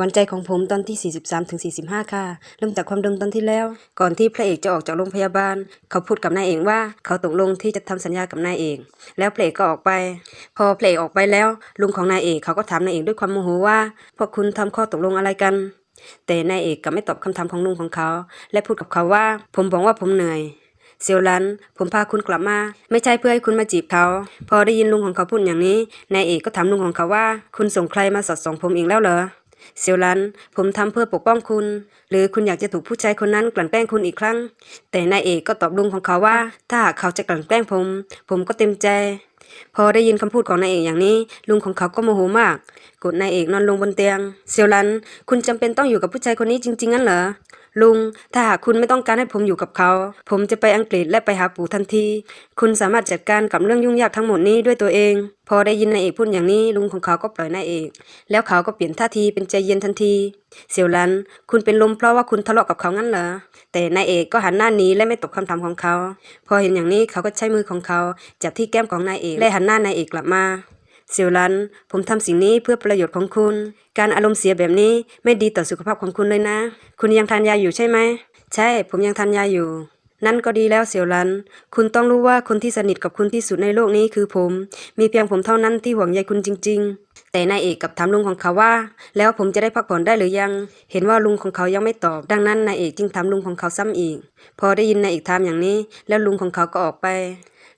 วันใจของผมตอนที่ 43ถึง45 ค่ะ เริ่มจากความเดิมตอนที่แล้ว ก่อนที่พระเอกจะออกจากโรงพยาบาล เขาพูดกับนายเอกว่า เขาตกลงที่จะทำสัญญากับนายเอก แล้วพระเอกก็ออกไป พอพระเอกออกไปแล้ว ลุงของนายเอกเขาก็ถามนายเอกด้วยความโมโหว่า พวกคุณทำข้อตกลงอะไรกัน แต่นายเอกกลับไม่ตอบคำถามของลุงของเขา และพูดกับเขาว่า ผมบอกว่าผมเหนื่อยเซียวลัน ผมพาคุณกลับมา ไม่ใช่เพื่อให้คุณมาจีบเขา พอได้ยินลุงของเขาพูดอย่างนี้ นายเอกก็ถามลุงของเขาว่า คุณส่งใครมาสอดส่องผมเอีกแล้วเหรอ เซียวลัน ผมทำเพื่อปกป้องคุณ หรือคุณอยากจะถูกผู้ชายคนนั้นกลั่นแกล้งคุณอีกครั้ง แต่นายเอกก็ตอบลุงของเขาว่า ถ้าหากเขาจะกลั่นแกล้งผม ผมก็เต็มใจ พอได้ยินคำพูดของนายเอกอย่างนี้ ลุงของเขาก็โมโหมาก กดนายเอกนอนลงบนเตียง เซียวลัน คุณจำเป็นต้องอยู่กับผู้ชายคนนี้จริงๆงั้นเหรอ ลุง ถ้าหากคุณไม่ต้องการให้ผมอยู่กับเขา ผมจะไปอังกฤษและไปหาปู่ทันที คุณสามารถจัดการกับเรื่องยุ่งยากทั้งหมดนี้ด้วยตัวเอง พอได้ยินนายเอกพูดอย่างนี้ลุงของเขาก็ปล่อยนายเอก แล้วเขาก็เปลี่ยนท่าทีเป็นใจเย็นทันที เสี่ยวหลัน คุณเป็นลมเพราะว่าคุณทะเลาะกับเขางั้นเหรอ แต่นายเอกก็หันหน้าหนีและไม่ตอบคำถามของเขา พอเห็นอย่างนี้เขาก็ใช้มือของเขาจับที่แก้มของนายเอกและหันหน้านายเอกกลับมา เสี่ยวหลัน ผมทำสิ่งนี้เพื่อประโยชน์ของคุณ การอารมณ์เสียแบบนี้ไม่ดีต่อสุขภาพของคุณเลยนะ คุณยังทานยาอยู่ใช่ไหม ใช่ ผมยังทานยาอยู่ นั่นก็ดีแล้วเสี่ยวหลัน คุณต้องรู้ว่าคนที่สนิทกับคุณที่สุดในโลกนี้คือผม มีเพียงผมเท่านั้นที่ห่วงใยคุณจริง ๆ แต่นายเอกกับถามลุงของเขาว่า แล้วผมจะได้พักผ่อนได้หรือยัง เห็นว่าลุงของเขายังไม่ตอบ ดังนั้นนายเอกจึงถามลุงของเขาซ้ำอีก พอได้ยินนายเอกถามอย่างนี้ แล้วลุงของเขาก็ออกไป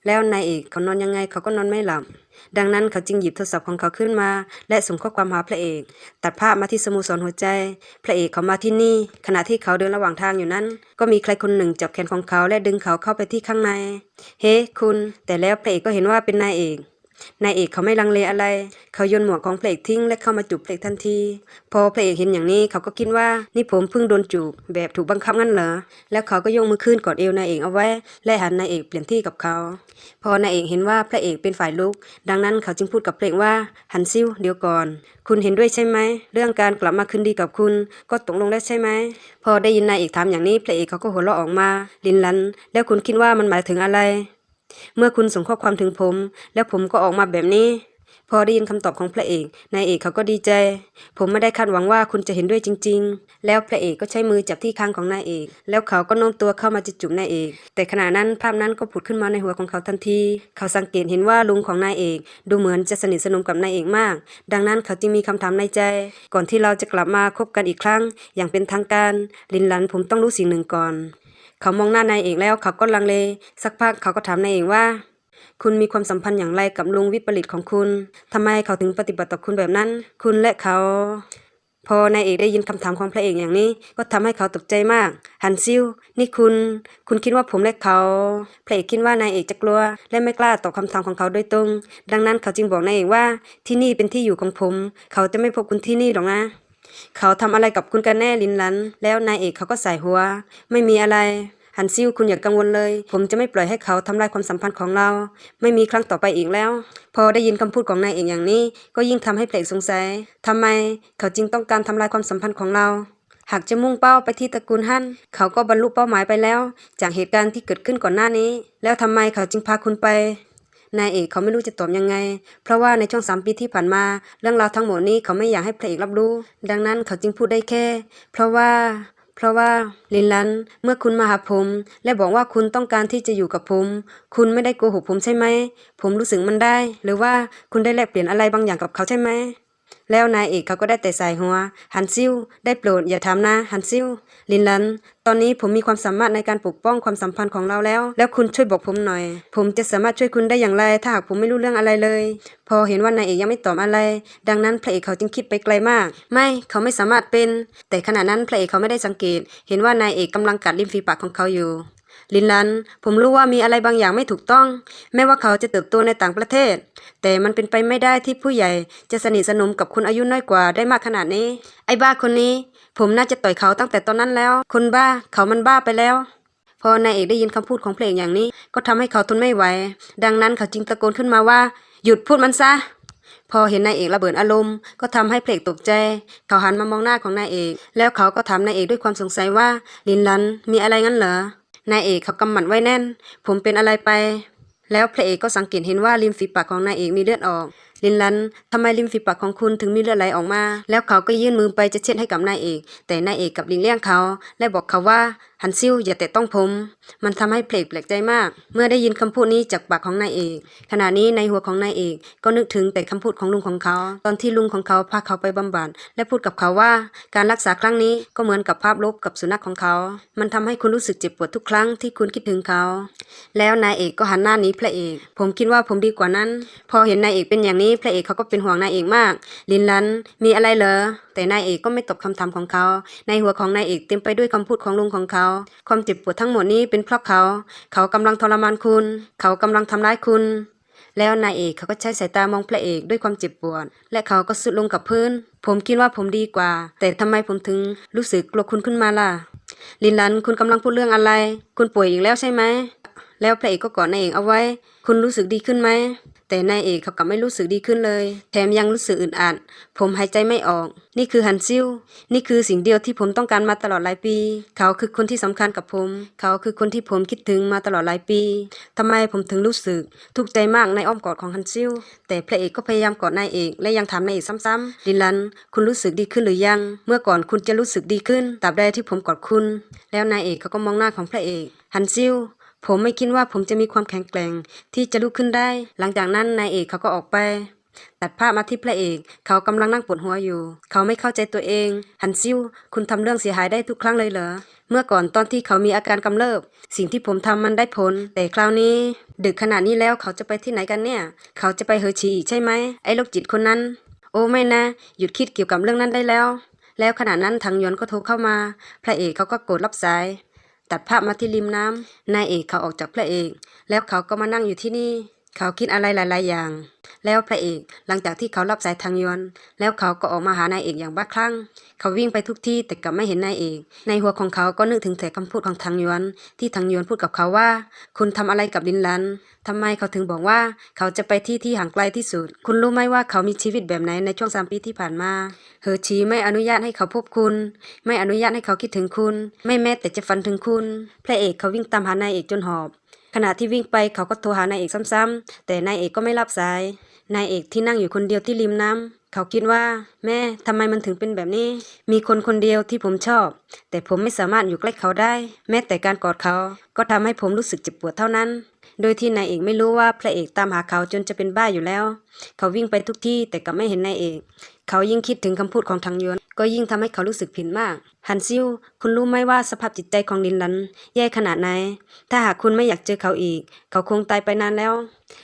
แล้วนายเอกเขานอนยังไงเขาก็นอนไม่หลับ ดังนั้นเขาจึงหยิบโทรศัพท์ของเขาขึ้นมา และส่งข้อความหาพระเอก ตัดภาพมาที่สโมสรหัวใจ พระเอกเขามาที่นี่ ขณะที่เขาเดินระหว่างทางอยู่นั้น ก็มีใครคนหนึ่งจับแขนของเขาและดึงเขาเข้าไปที่ข้างใน เฮ้คุณ แต่แล้วพระเอกก็เห็นว่าเป็นนายเอก นายเอกเขาไม่ลังเลอะไร เขาโยนหมวกของเพระเอกทิ้งและเข้ามาจูบเพระเอกทันที พอเพระเอกเห็นอย่างนี้เขาก็คิดว่านี่ผมเพิ่งโดนจูบแบบถูกบังคับงั้นเหรอ แล้วเขาก็ยงมือขึ้นกอดเอวนายเอกเอาไว้ และหันนายเอกเปลี่ยนที่กับเขา พอนายเอกเห็นว่าพระเอกเป็นฝ่ายลุก ดังนั้นเขาจึงพูดกับเพระเอกว่าหันซิวเดี๋ยวก่อน คุณเห็นด้วยใช่ไหม เรื่องการกลับมาคืนดีกับคุณ ก็ตกลงแล้ใช่ไหม พอได้ยินนายเอกถามอย่างนี้พระเอกเขาก็หัวเราะออกมาลินลัน แล้วคุณคิดว่ามันหมายถึงอะไร เมื่อคุณส่งข้อความถึงผม แล้วผมก็ออกมาแบบนี้ พอได้ยินคำตอบของพระเอกนายเอกเขาก็ดีใจ ผมไม่ได้คาดหวังว่าคุณจะเห็นด้วยจริง ๆ แล้วพระเอกก็ใช้มือจับที่คางของนายเอก แล้วเขาก็โน้มตัวเข้ามาจะจูบนายเอก แต่ขณะนั้นภาพนั้นก็ผุดขึ้นมาในหัวของเขาทันที เขาสังเกตเห็นว่าลุงของนายเอก ดูเหมือนจะสนิทสนมกับนายเอกมาก ดังนั้นเขาจึงมีคำถามในใจ ก่อนที่เราจะกลับมาคบกันอีกครั้ง อย่างเป็นทางการ ลินหลันผมต้องรู้สิ่งหนึ่งก่อน เขามองหน้านายเอกแล้วเขาก็ลังเล สักพักเขาก็ถามนายเอกว่า คุณมีความสัมพันธ์อย่างไรกับลุงวิปริตของคุณทำไมเขาถึงปฏิบัติต่อคุณแบบนั้น คุณและเขา พอนายเอกได้ยินคำถามของพระเอกอย่างนี้ ก็ทำให้เขาตกใจมากฮันซิวนี่คุณ คุณคิดว่าผมและเขา พระเอกคิดว่านายเอกจะกลัว และไม่กล้าตอบคำถามของเขาโดยตรง ดังนั้นเขาจึงบอกนายเอกว่า ที่นี่เป็นที่อยู่ของผม เขาจะไม่พบคุณที่นี่หรอกนะ เขาทำอะไรกับคุณกันแน่ลินลัน แล้วนายเอกเขาก็ใส่หัว ไม่มีอะไรฮันซิวคุณอย่ากังวลเลย ผมจะไม่ปล่อยให้เขาทำลายความสัมพันธ์ของเรา ไม่มีครั้งต่อไปอีกแล้ว พอได้ยินคำพูดของนายเอกอย่างนี้ ก็ยิ่งทำให้เพลกสงสัยทำไมเขาจึงต้องการทำลายความสัมพันธ์ของเรา หากจะมุ่งเป้าไปที่ตระกูลฮั่นเขาก็บรรลุเป้าหมายไปแล้ว จากเหตุการณ์ที่เกิดขึ้นก่อนหน้านี้ แล้วทำไมเขาจึงพาคุณไป นายเอกเขาไม่รู้จะตอบยังไง เพราะว่าในช่วงสามปีที่ผ่านมา เรื่องราวทั้งหมดนี้เขาไม่อยากให้พระเอกรับรู้ ดังนั้นเขาจึงพูดได้แค่ เพราะว่า เพราะว่าลินลัน เมื่อคุณมาหาผม และบอกว่าคุณต้องการที่จะอยู่กับผม คุณไม่ได้โกหกผมใช่ไหม ผมรู้สึกมันได้ หรือว่าคุณได้แลกเปลี่ยนอะไรบางอย่างกับเขาใช่ไหม แล้วนายเอกเขาก็ได้แต่ใสายหัวฮันซิวได้โปรดอย่าถามนะฮันซิวลินลัน ตอนนี้ผมมีความสามารถในการปกป้องความสัมพันธ์ของเราแล้ว แล้วคุณช่วยบอกผมหน่อย ผมจะสามารถช่วยคุณได้อย่างไร ถ้าหากผมไม่รู้เรื่องอะไรเลย พอเห็นว่านายเอกยังไม่ตอบอะไร ดังนั้นพระเอกเขาจึงคิดไปไกลมาก ไม่เขาไม่สามารถเป็น แต่ขณะนั้นพระเอกเขาไม่ได้สังเกต เห็นว่านายเอกกำลังกัดริมฝีปากของเขาอยู่ ลินลัน ผมรู้ว่ามีอะไรบางอย่างไม่ถูกต้อง แม้ว่าเขาจะเติบโตในต่างประเทศ แต่มันเป็นไปไม่ได้ที่ผู้ใหญ่ จะสนิทสนมกับคนอายุน้อยกว่าได้มากขนาดนี้ ไอ้บ้าคนนี้ ผมน่าจะต่อยเขาตั้งแต่ตอนนั้นแล้ว คนบ้าเขามันบ้าไปแล้ว พอนายเอกได้ยินคำพูดของเพลงอย่างนี้ ก็ทำให้เขาทนไม่ไหว ดังนั้นเขาจึงตะโกนขึ้นมาว่า หยุดพูดมันซะพอเห็นนายเอกระเบิดอารมณ์ก็ทำให้เพลกตกใจ เขาหันมามองหน้าของนายเอก แล้วเขาก็ถามนายเอกด้วยความสงสัยว่า ลินลันมีอะไรงั้นเหรอ นายเอกเขากำหมัดไว้แน่น ผมเป็นอะไรไป แล้วพระเอกก็สังเกตเห็นว่าริมฝีปากของนายเอกมีเลือดออก ลินลันทำไมริมฝีปากของคุณถึงมีเลือดไหลออกมา แล้วเขาก็ยื่นมือไปจะเช็ดให้กับนายเอก แต่นายเอกกับลิงเลี่ยงเขา และบอกเขาว่าฮันซิวอย่าแตะต้องผม มันทำให้เพลกแปลกใจมาก เมื่อได้ยินคำพูดนี้จากปากของนายเอก ขณะนี้ในหัวของนายเอกก็นึกถึงแต่คำพูดของลุงของเขา ตอนที่ลุงของเขาพาเขาไปบำบัดและพูดกับเขาว่า การรักษาครั้งนี้ก็เหมือนกับภาพลบกับสุนัขของเขา มันทำให้คุณรู้สึกเจ็บปวดทุกครั้งที่คุณคิดถึงเขา แล้วนายเอกก็หันหน้านีพระเอก ผมคิดว่าผมดีกว่านั้น พอเห็นนายเอกเป็นอย่างนี้พระเอกเขาก็เป็นห่วงนายเอกมาก ลินลันมีอะไรเหรอแต่นายเอกก็ไม่ตอบคำถามของเขา ในหัวของนายเอกเต็มไปด้วยคำพูดของลุงของเขาความเจ็บปวดทั้งหมดนี้เป็นเพราะเขา เขากำลังทรมานคุณ เขากำลังทำร้ายคุณ แล้วนายเอกเขาก็ใช้สายตามองพระเอกด้วยความเจ็บปวด และเขาก็สุดลงกับพื้น ผมคิดว่าผมดีกว่า แต่ทำไมผมถึงรู้สึกกลัวคุณขึ้นมาล่ะลินลันคุณกำลังพูดเรื่องอะไร คุณป่วยอีกแล้วใช่ไหม แล้วพระเอกก็กอดนายเอกเอาไว้ คุณรู้สึกดีขึ้นไหม แต่นายเอกเขากลับไม่รู้สึกดีขึ้นเลย แถมยังรู้สึกอึดอัด ผมหายใจไม่ออก นี่คือฮันซิล นี่คือสิ่งเดียวที่ผมต้องการมาตลอดหลายปี เขาคือคนที่สำคัญกับผม เขาคือคนที่ผมคิดถึงมาตลอดหลายปีทำไมผมถึงรู้สึกทุกข์ใจมากในอ้อมกอดของฮันซิล แต่พระเอกก็พยายามกอดนายเอก และยังถามนายเอกซ้ำๆลินลัน คุณรู้สึกดีขึ้นหรือยัง เมื่อก่อนคุณจะรู้สึกดีขึ้นตราบใดที่ผมกอดคุณ แล้วนายเอกเขาก็มองหน้าของพระเอก ฮันซิล ผมไม่คิดว่าผมจะมีความแข็งแกร่งที่จะลุกขึ้นได้ หลังจากนั้นนายเอกเขาก็ออกไป ตัดภาพมาที่พระเอก เขากำลังนั่งปวดหัวอยู่ เขาไม่เข้าใจตัวเอง ฮันซิวคุณทำเรื่องเสียหายได้ทุกครั้งเลยเหรอ เมื่อก่อนตอนที่เขามีอาการกำเริบ สิ่งที่ผมทำมันได้ผล แต่คราวนี้ ดึกขนาดนี้แล้วเขาจะไปที่ไหนกันเนี่ย เขาจะไปเฮอร์ชีอีกใช่ไหมไอ้โรคจิตคนนั้น โอ้ไม่นะ หยุดคิดเกี่ยวกับเรื่องนั้นได้แล้ว แล้วขณะนั้นทางยนต์ก็โทรเข้ามา พระเอกเขาก็กดรับสาย ตัดภาพมาที่ริมน้ำนายเอกเขาออกจากพระเอก แล้วเขาก็มานั่งอยู่ที่นี่ เขาคิดอะไรหลาย ๆ อย่าง แล้วพระเอกหลังจากที่เขารับสายทางยวนต์แล้วเขาก็ออกมาหานายเอกอย่างบ้าคลั่ง เขาวิ่งไปทุกที่แต่กลับไม่เห็นนายเอก ในหัวของเขาก็นึกถึงแต่คำพูดของทางยวนที่ทางยวนพูดกับเขาว่า คุณทำอะไรกับลินลันทำไมเขาถึงบอกว่าเขาจะไปที่ที่ห่างไกลที่สุด คุณรู้ไหมว่าเขามีชีวิตแบบไหนในช่วงสามปีที่ผ่านมาเฮอชีไม่อนุญาตให้เขาพบคุณ ไม่อนุญาตให้เขาคิดถึงคุณ ไม่แม้แต่จะฝันถึงคุณ พระเอกเขาวิ่งตามหานายเอกจนหอบ ขณะที่วิ่งไปเขาก็โทรหานายเอกซ้ำๆ แต่นายเอกก็ไม่รับสาย นายเอกที่นั่งอยู่คนเดียวที่ริมน้ำเขาคิดว่า แม่ทำไมมันถึงเป็นแบบนี้ มีคนคนเดียวที่ผมชอบ แต่ผมไม่สามารถอยู่ใกล้เขาได้ แม้แต่การกอดเขา ก็ทำให้ผมรู้สึกเจ็บปวดเท่านั้น โดยที่นายเอกไม่รู้ว่าพระเอกตามหาเขาจนจะเป็นบ้าอยู่แล้ว เขาวิ่งไปทุกที่แต่ก็ไม่เห็นนายเอก เขายิ่งคิดถึงคำพูดของทางยวน ก็ยิ่งทำให้เขารู้สึกผิดมาก ฮันซิวคุณรู้ไหมว่าสภาพจิตใจของลินลัน แย่ขนาดไหน ถ้าหากคุณไม่อยากเจอเขาอีก เขาคงตายไปนานแล้ว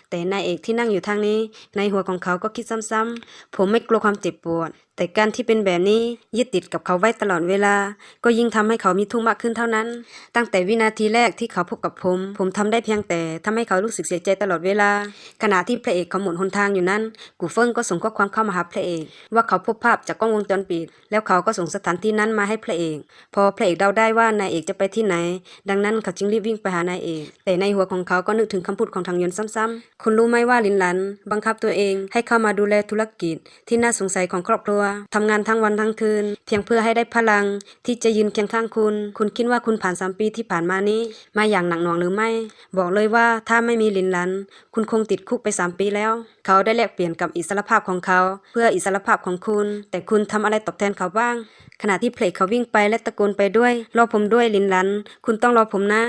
แต่นายเอกที่นั่งอยู่ทางนี้ ในหัวของเขาก็คิดซ้ำๆ ผมไม่กลัวความเจ็บปวด แต่การที่เป็นแบบนี้ยึดติดกับเขาไว้ตลอดเวลา ก็ยิ่งทำให้เขามีทุกข์มากขึ้นเท่านั้น ตั้งแต่วินาทีแรกที่เขาพบกับผม ผมทำได้เพียงแต่ทำให้เขารู้สึกเสียใจตลอดเวลา ขณะที่พระเอกเขาหมุนหนทางอยู่นั้น กูเฟิงก็ส่งข้อความเข้ามาหาพระเอก ว่าเขาพบภาพจากกล้องวงจรปิดแล้วเขาก็ส่งสถานที่นั้นมาให้พระเอก พอพระเอกเดาได้ว่านายเอกจะไปที่ไหน ดังนั้นเขาจึงรีบวิ่งไปหานายเอก แต่ในหัวของเขาก็นึกถึงคำพูดของทางยนต์ซ้ำๆคุณรู้ไหมว่าลินหลัน บังคับตัวเองให้เข้ามาดูแลธุรกิจ ที่น่าสงสัยของครอบครัวทำงานทั้งวันทั้งคืน เพียงเพื่อให้ได้พลัง ที่จะยืนเคียงข้างคุณ คุณคิดว่าคุณผ่านสามปีที่ผ่านมานี้ มาอย่างหนักหน่วงหรือไม่ บอกเลยว่าถ้าไม่มีลินหลัน คุณคงติดคุกไปสามปีแล้วเขาได้แลกเปลี่ยนกับอิสรภาพของเขา เพื่ออิสรภาพของคุณ แต่คุณทำอะไรตอบแทนเขาบ้าง ขณะที่เพลกเขาวิ่งไปและตะโกนไปด้วยรอผมด้วยลินลัน คุณต้องรอผมนะ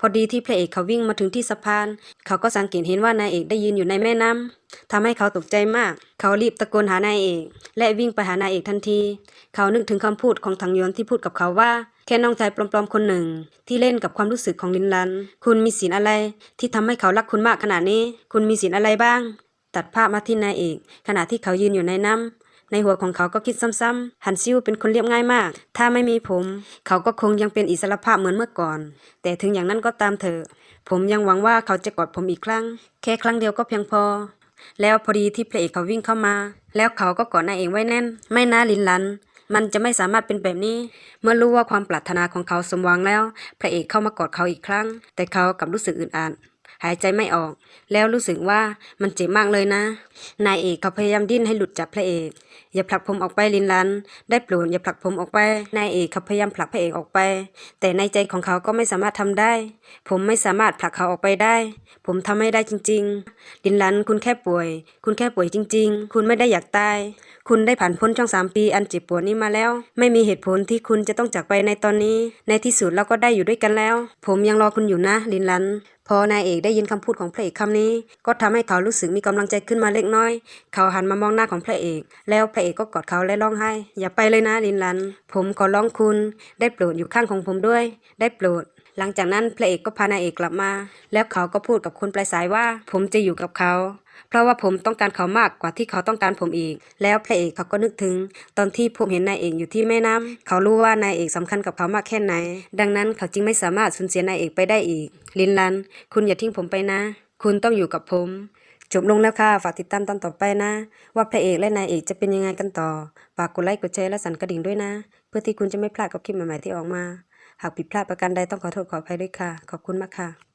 พอดีที่พระเอกเขาวิ่งมาถึงที่สะพาน เขาก็สังเกตเห็นว่านายเอกได้ยืนอยู่ในแม่น้ำทำให้เขาตกใจมาก เขารีบตะโกนหานายเอก และวิ่งไปหานายเอกทันที เขานึกถึงคำพูดของถังยวนที่พูดกับเขาว่า แค่น้องชายปลอมๆคนหนึ่ง ที่เล่นกับความรู้สึกของลินลัน คุณมีศีลอะไร ที่ทำให้เขารักคุณมากขนาดนี้ คุณมีศีลอะไรบ้าง ตัดภาพมาที่นายเอก ขณะที่เขายืนอยู่ในน้ำในหัวของเขาก็คิดซ้ำๆฮันซิวเป็นคนเรียบง่ายมาก ถ้าไม่มีผม เขาก็คงยังเป็นอิสระภาพเหมือนเมื่อก่อน แต่ถึงอย่างนั้นก็ตามเถอะ ผมยังหวังว่าเขาจะกอดผมอีกครั้ง แค่ครั้งเดียวก็เพียงพอ แล้วพอดีที่พระเอกเขาวิ่งเข้ามา แล้วเขาก็กอดนายเอกไว้แน่น ไม่นะลินลันมันจะไม่สามารถเป็นแบบนี้ เมื่อรู้ว่าความปรารถนาของเขาสมหวังแล้ว พระเอกเข้ามากอดเขาอีกครั้ง แต่เขากลับรู้สึกอึดอัด หายใจไม่ออก แล้วรู้สึกว่ามันเจ็บมากเลยนะ นายเอกเขาพยายามดิ้นให้หลุดจากพระเอก อย่าผลักผมออกไปลินลัน ได้โปรดอย่าผลักผมออกไป นายเอกเขาพยายามผลักพระเอกออกไป แต่ในใจของเขาก็ไม่สามารถทำได้ ผมไม่สามารถผลักเขาออกไปได้ ผมทำไม่ได้จริง ๆ ลินลันคุณแค่ป่วย คุณแค่ป่วยจริง ๆ คุณไม่ได้อยากตาย คุณได้ผ่านพ้นช่องสามปีอันเจ็บปวดนี้มาแล้ว ไม่มีเหตุผลที่คุณจะต้องจากไปในตอนนี้ ในที่สุดเราก็ได้อยู่ด้วยกันแล้ว ผมยังรอคุณอยู่นะ ลินลันพอนายเอกได้ยินคำพูดของพระเอกคำนี้ ก็ทำให้เขารู้สึกมีกำลังใจขึ้นมาเล็กน้อย เขาหันมามองหน้าของพระเอก แล้วพระเอกก็กอดเขาและร้องไห้ อย่าไปเลยนะลินลัน ผมขอร้องคุณ ได้โปรดอยู่ข้างของผมด้วย ได้โปรด หลังจากนั้นพระเอกก็พานายเอกกลับมา แล้วเขาก็พูดกับคนปลายสายว่า ผมจะอยู่กับเขา เพราะว่าผมต้องการเขามากกว่าที่เขาต้องการผมอีก แล้วพระเอกเขาก็นึกถึง ตอนที่ผมเห็นนายเอกอยู่ที่แม่น้ำเขารู้ว่านายเอกสำคัญกับเขามากแค่ไหน ดังนั้นเขาจึงไม่สามารถสูญเสียนายเอกไปได้อีก ลินลัน คุณอย่าทิ้งผมไปนะ คุณต้องอยู่กับผม จบลงแล้วค่ะ ฝากติดตามตอนต่อไปนะ ว่าพระเอกและนายเอกจะเป็นยังไงกันต่อ ฝากกดไลค์กดแชร์และสั่นกระดิ่งด้วยนะ เพื่อที่คุณจะไม่พลาดกับคลิปใหม่ๆที่ออกมา หากผิดพลาดประการใดต้องขอโทษขออภัยด้วยค่ะ ขอบคุณมากค่ะ